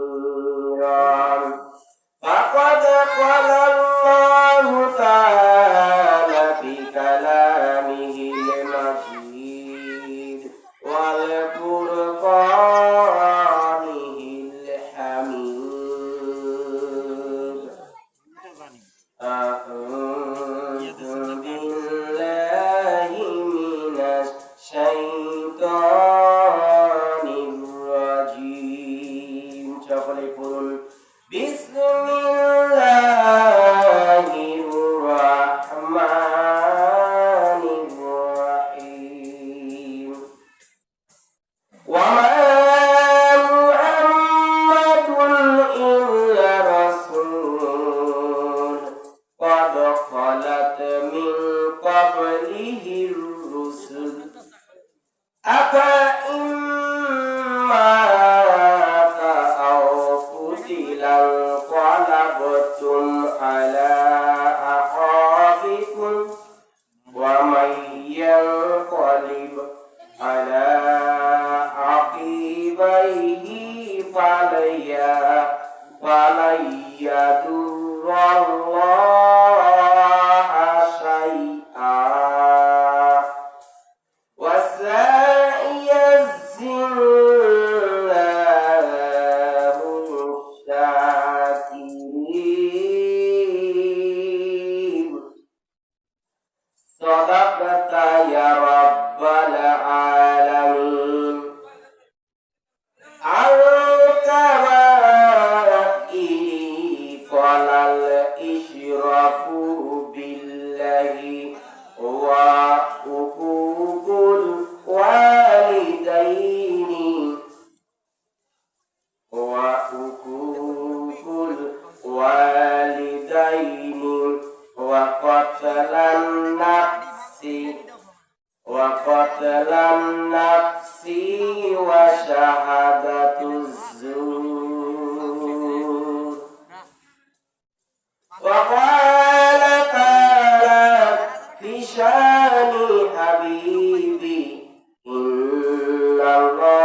ومنيرا فقد قال الله تعالى في كلامه المجيد والفرقانه لانقلبتم على وقتل النفس وقتل النفس وشهادة الزور. وقال تعالى في شأن حبيبي إن الله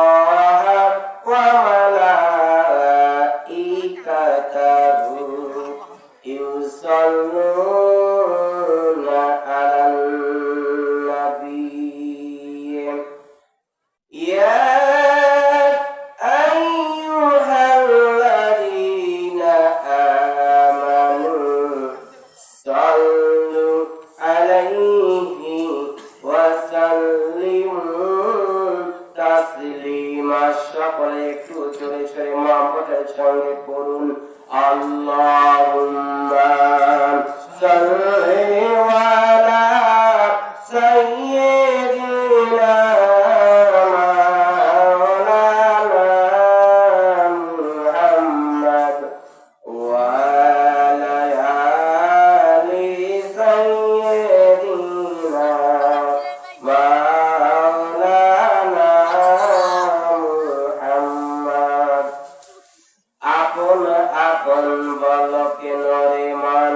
সকল বালকে নরে মান।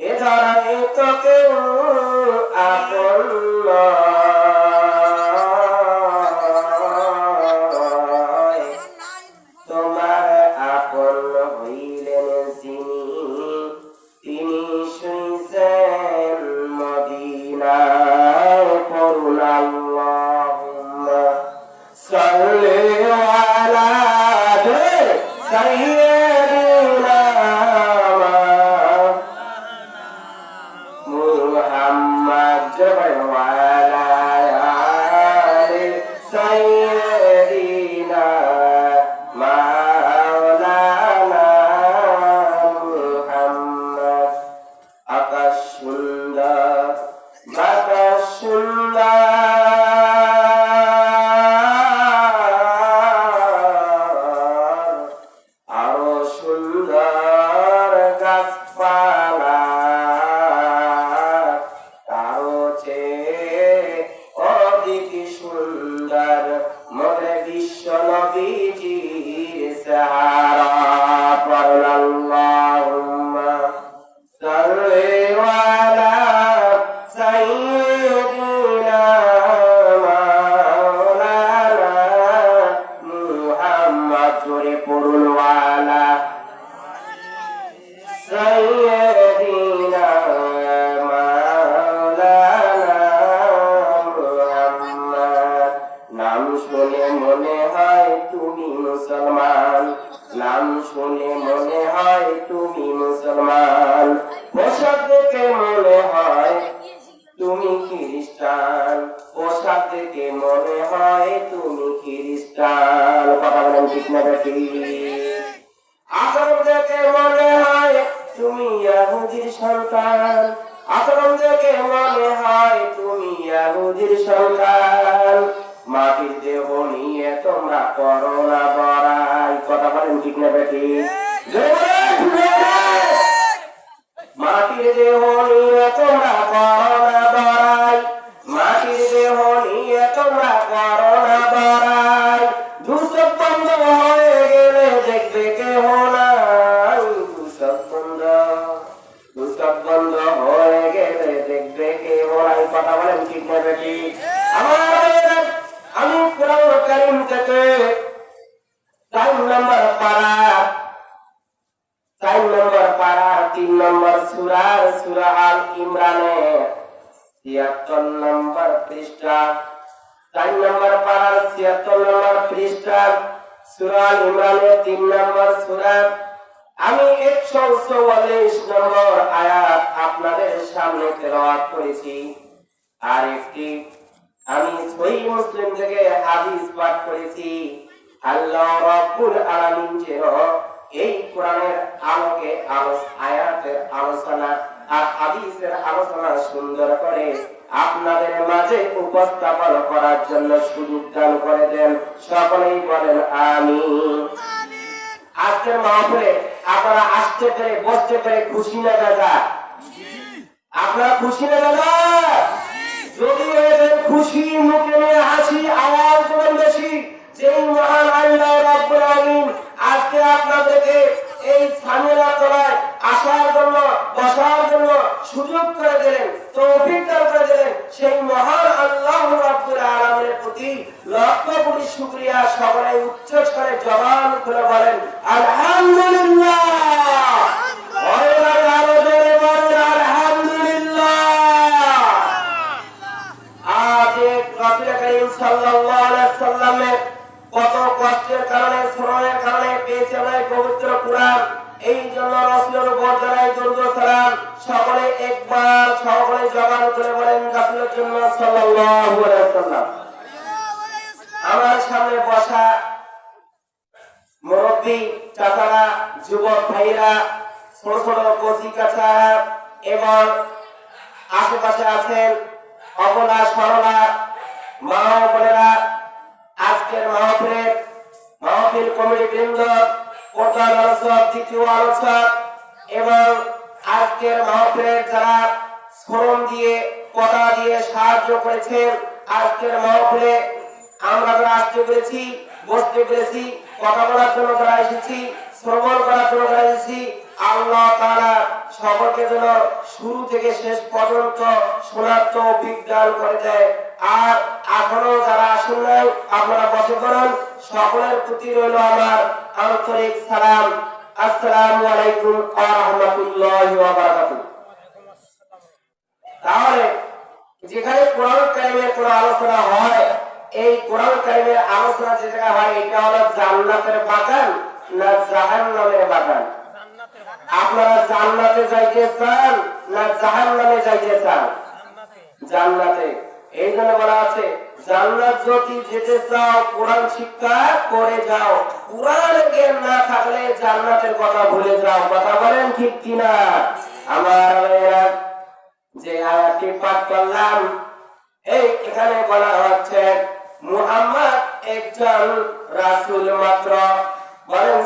এ ধরা এ তো Rafa. শুনে মনে হয় তুমি মুসলমান। পোশাক দেখে মনে হয় তুমি খ্রিস্টান? পোশাক দেখে মনে হয় তুমি খ্রিস্টান? কথা বলেন আচরণ দেখে মনে হয় তুমি সন্তান? দেখে মনে হয় তুমি সন্তান? মাটির দেহ নিয়ে তোমরা করো বড়াই। কথা বলেন ঠিক না বেটি। মাটির দেহ নিয়ে তোমরা করোনা বড়াই। মাটির দেহ নিয়ে তোমরা করোনা বড়াই। দুসব বন্ধ হয়ে গেলে দেখবে কেহ নাই। দুসব বন্ধ দুসব বন্ধ হয়ে গেলে দেখবে কেহ নাই। কথা বলেন ঠিক না বেটি? নম্বর সুরার সুরা আল ইমরানের ছিয়াত্তর নম্বর পৃষ্ঠা। চার নম্বর পাড়ার ছিয়াত্তর নম্বর পৃষ্ঠা। সুরা আল ইমরানের তিন নম্বর সুরা। আমি একশো চৌয়াল্লিশ নম্বর আয়াত আপনাদের সামনে তেলাওয়াত করেছি। আর একটি আমি সহি মুসলিম থেকে হাদিস পাঠ করেছি। আল্লাহ রাব্বুল আলামিন যেন এই কোরআনের আলোকে আয়াতের আলোচনা আর হাদিসের আলোচনা সুন্দর করে আপনাদের মাঝে উপস্থাপন করার জন্য সুযোগ দান করে দেন। সকলেই বলেন আমি আজকের মাহফিলে আপনারা আসতে পেরে, বসতে পেরে খুশি না দাদা? আপনারা খুশি না দাদা? যদি খুশি মুখে নিয়ে হাসি, আওয়াজ করবেন বেশি, যেই মহান আল্লাহ রাব্বুল আলামিন আপনাদেরকে এই স্থানীয় তলায় আসার জন্য, বসার জন্য সুযোগ করে দিলেন, তৌফিক করে দিলেন সেই মহান আল্লাহ রাব্বুল আলামিনের প্রতি লক্ষ কোটি শুকরিয়া। সকলে উচ্চ স্বরে জবান করে বলেন এবং আশেপাশে আছেন অবলা সরলা মা আজকের মাহফিলের মাহফিল কমিটি বৃন্দ, প্রধান আলোচক, দ্বিতীয় আলোচক, এবং আজকের মাহফিলের যারা স্মরণ দিয়ে, কথা দিয়ে সাহায্য করেছেন, আজকের মাহফিলে আমরা যারা আসতে পেরেছি, বসতে পেরেছি, কথা বলার জন্য যারা এসেছি শ্রবণ করার জন্য যারা আল্লাহ তাআলা সকলকে যেন শুরু থেকে শেষ পর্যন্ত শোনার তৌফিক দান করে দেয়। আর এখনও যারা আসুন নাই, আপনারা বসে পড়ুন। সকলের প্রতি রইল আমার আন্তরিক সালাম। আসসালামু আলাইকুম বারাকাতুহু। তাহলে, যেখানে কোরআন কারিমের কোনো আলোচনা হয়, এই কোরআন কারিমের আলোচনা যে জায়গায় হয়, এটা হলো জান্নাতের বাগান। না জাহান্নামের বাগান? আপনারা জান্নাতে যাইতে চান না জাহান্নামে যাইতে চান? জান্নাতে। এই জন্য বলা আছে, জান্নাত যদি যেতে চাও, কোরআন শিক্ষা করে যাও। কোরআন জ্ঞান না থাকলে জান্নাতের কথা ভুলে যাও। কথা বলেন ঠিক কিনা? আমার যে আয়াতটি পাঠ করলাম, এই এখানে বলা হচ্ছে, মুহাম্মদ একজন রাসূল মাত্র।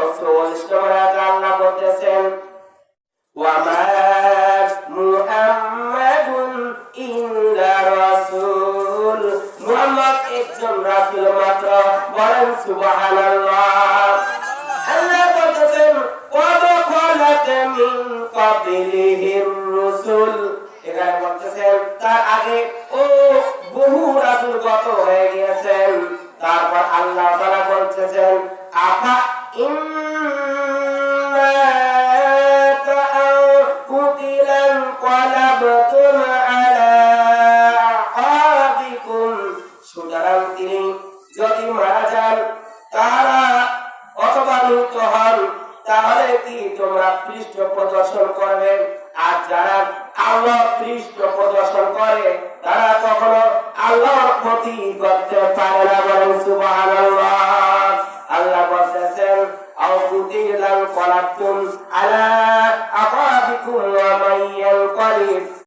সবচেয়ে তোমরা পৃষ্ঠ প্রদর্শন করবেন আর যারা আল্লাহ পৃষ্ঠ